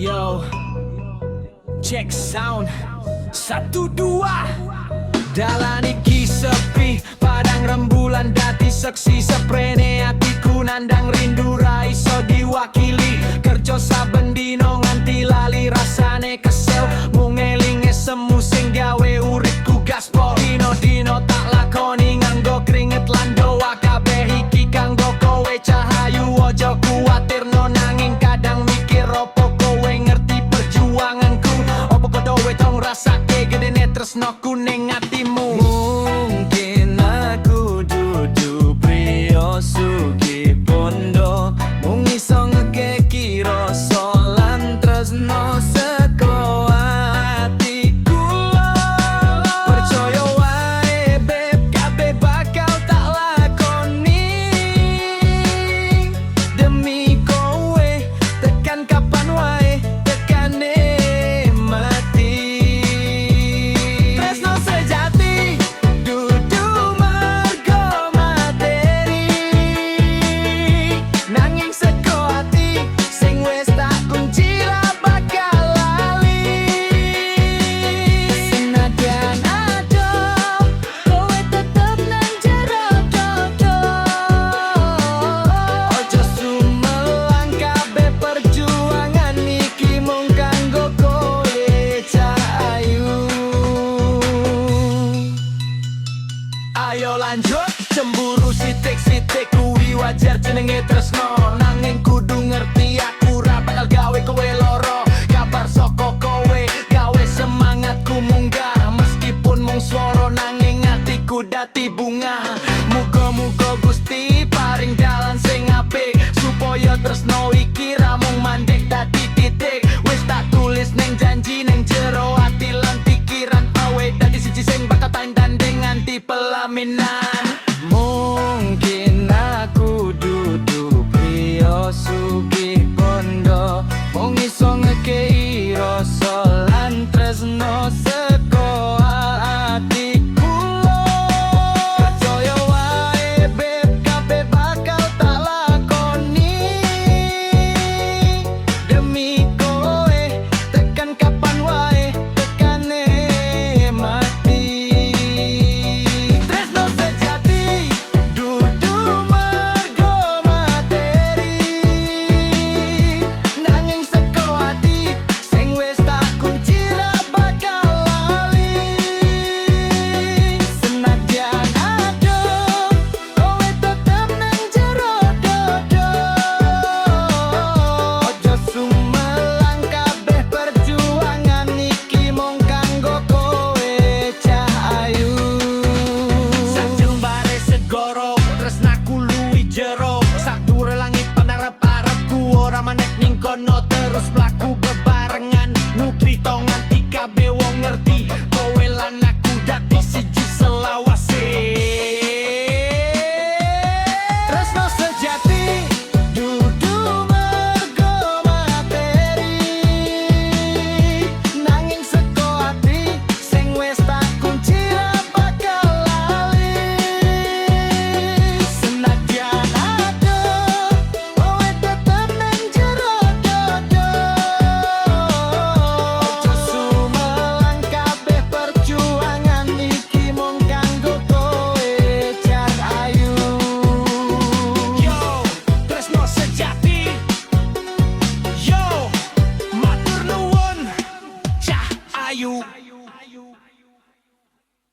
Yo, check sound satu dua. dalam iki sepi, padang rembulan dati seksi seprene atiku nandang rindu raiso diwakili kerja saben dino lanjut cemburu sitik-sitik kuwi wajar jenenge tresno. Nanging kudu ngerti aku ra bakal gawe kowe loro kabar soko kowe gawe semangatku munggah. Meskipun mung swara nanging atiku dadi bunga. Muga-muga Gusti paring dalan sing apik. Supaya tresno iki ra mung mandek dadi titik. Wis tak tulis ning janji ning jero ati lan pikiran awe dadi siji sing bakal tandang dengan tipe lamina jero. Satu langit panarap-arap ku ora manek ning kono terus belakang